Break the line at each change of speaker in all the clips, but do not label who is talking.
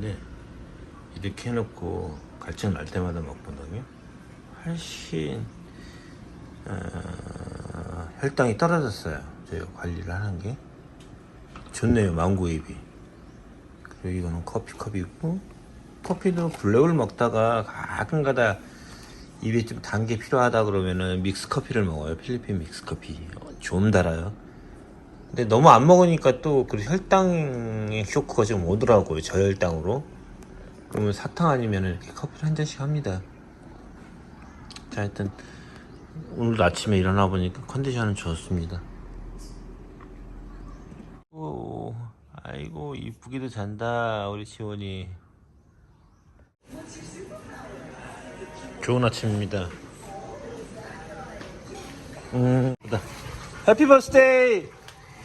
물인데 이렇게 해놓고 갈증 날 때마다 먹거든요. 훨씬 어, 혈당이 떨어졌어요. 저희가 관리를 하는 게 좋네요. 망고잎이. 그리고 이거는 커피컵이고 커피도 블랙을 먹다가 가끔가다 입에 좀 단 게 필요하다 그러면은 믹스 커피를 먹어요. 필리핀 믹스 커피. 어, 좀 달아요. 근데 너무 안 먹으니까 또 그 혈당의 쇼크가 좀 오더라고요. 저혈당으로. 그러면 사탕 아니면 이렇게 커피를 한 잔씩 합니다. 자, 하여튼 오늘 아침에 일어나 보니까 컨디션은 좋습니다. 오, 아이고 이쁘게도 잔다 우리 지원이. 좋은 아침입니다. 음, 해피 버스데이.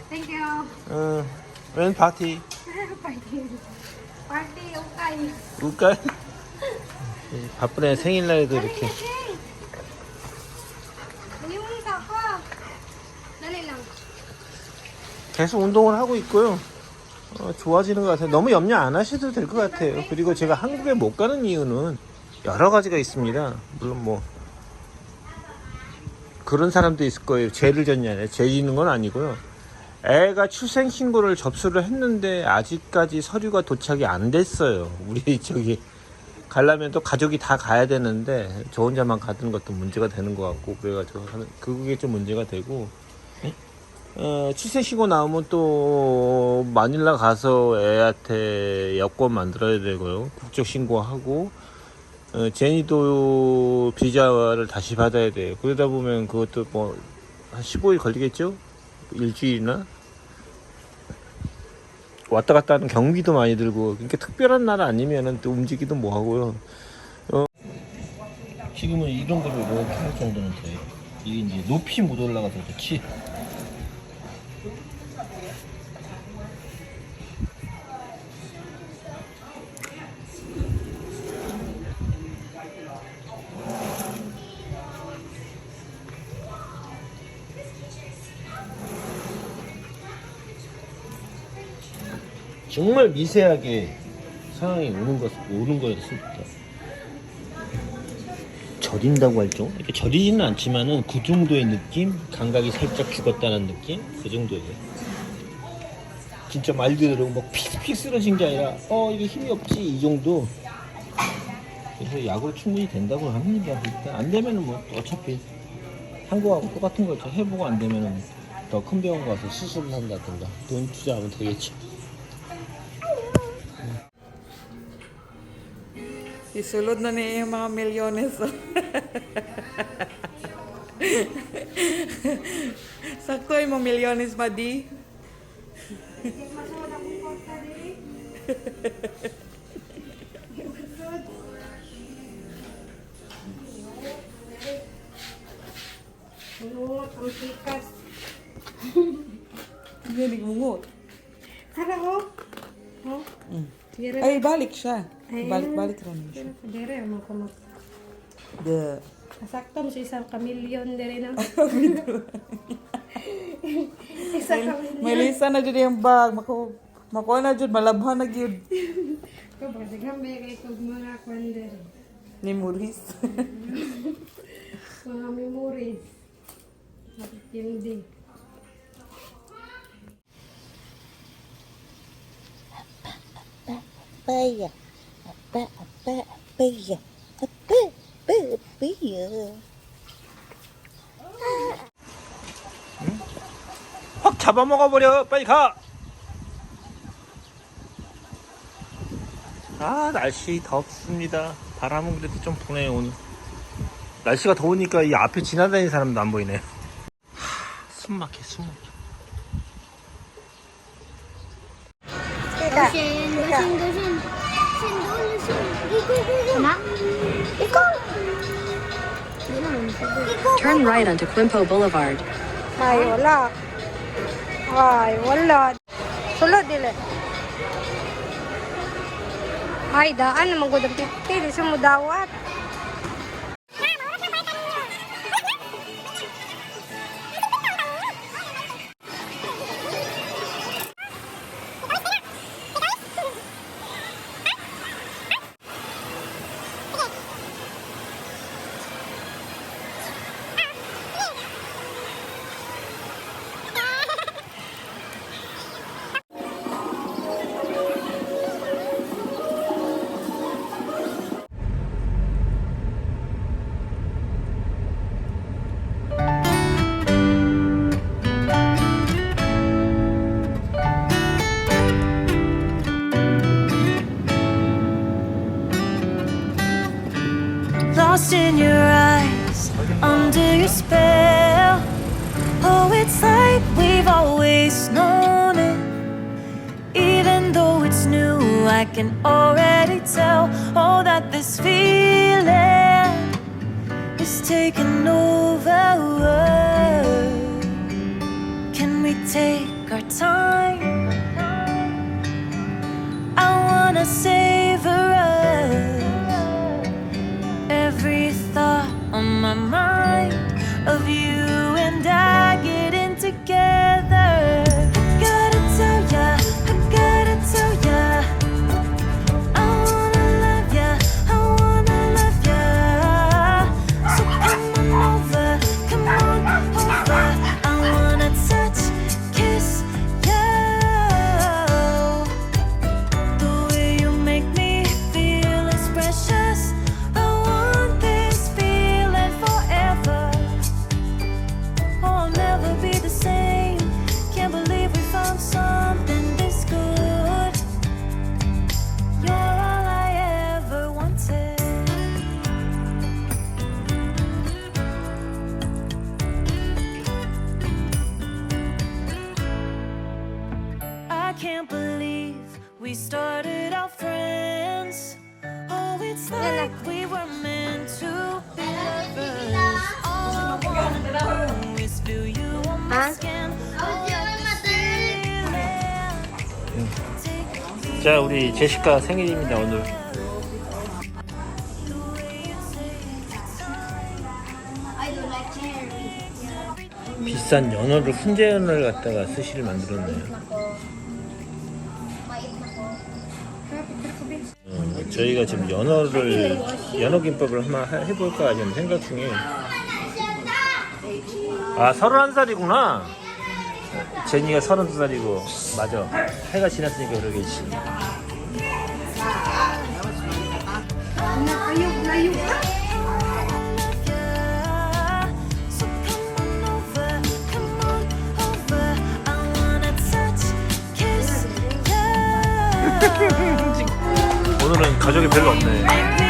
Thank you.
어, 웬 파티?
Party, okay.
울까? 바쁜 애 생일날에도 이렇게. 계속 운동을 하고 있고요. 어, 좋아지는 것 같아요. 너무 염려 안 하셔도 될 것 같아요. 그리고 제가 한국에 못 가는 이유는 여러 가지가 있습니다. 물론 뭐 그런 사람도 있을 거예요. 죄를 졌냐, 죄 짓는 건 아니고요. 애가 출생 신고를 접수를 했는데 아직까지 서류가 도착이 안 됐어요. 우리 저기 가려면 또 가족이 다 가야 되는데 저 혼자만 가는 것도 문제가 되는 것 같고 그래가지고 하는 그게 좀 문제가 되고 어, 출생신고 나오면 또 마닐라 가서 애한테 여권 만들어야 되고요. 국적 신고하고 어, 제니도 비자를 다시 받아야 돼요. 그러다 보면 그것도 뭐 한 15일 걸리겠죠? 일주일이나? 왔다 갔다 하는 경비도 많이 들고 그러니까 특별한 날 아니면은 또 움직이도 뭐 하고요. 어. 지금은 이런 걸로 이렇게 할 정도는 돼요. 이게 이제 높이 못 올라가서 그렇지. 정말 미세하게 상황이 오는 것 오는 거였습니다. 절인다고 할죠? 이렇게 절이지는 않지만은 그 정도의 느낌, 감각이 살짝 죽었다는 느낌, 그 정도예요. 진짜 말 그대로 막 픽픽 쓰러진 게 아니라 어 이게 힘이 없지 이 정도. 그래서 약으로 충분히 된다고 합니다. 일단 안 되면은 뭐 어차피 한국하고 똑같은 거죠. 해보고 안 되면은 더 큰 병원 가서 수술을 한다든가 돈 투자하면 되겠죠.
Isulod na niya yung mga milyones. Sakto yung mga milyones, Madi.
Mungot ang tikas.
Hindi, mungot.
Kala ko. Oh. Oh.
Ay, balik siya. Balik-balik rin siya.
Dere, mga kumot.
The...
Sakto mo siya isang kamilyon dere na. Isa kamilyon.
Melissa na dyan yung bag. Maku makuha na dyan. Malabhan na dyan.
Ko ba, dagang ba kay kog mga kwan
dere. Memories.
mga memories. Matitindi.
Papaya. Apa apa baya, apa apa baya.
확 잡아먹어버려 빨리 가! 아 날씨 덥습니다 바람은 그래도 좀 부네요 오늘 날씨가 더우니까 이 앞에 지나다니는 사람도 안 보이네 하, 숨 막혀 숨 막혀
Teka,
Lusin,
teka.
lusin, lusin. Lusin, Anak?
Ikaw.
Turn right onto Quimpo Boulevard.
Ay, wala. Ay, wala. Sulod dili.
Ay, daan naman ko ng pipili sa mudawat.
Lost in your eyes, under your spell. Oh, it's like we've always known it. Even though it's new, I can already tell. Oh, that this feeling is taking over. Can we take our time? I wanna savor us.
자 우리 제시카 생일입니다 오늘. 비싼 연어를 훈제 연어를 갖다가 스시를 만들었네요. 어, 저희가 지금 연어를 연어 김밥을 한번 하- 해볼까 지금 생각 중에. 아 서른한 살이구나 제니가 서른 두 살이고 맞아 해가 지났으니까 그러겠지. 오늘은 가족이 별로 없네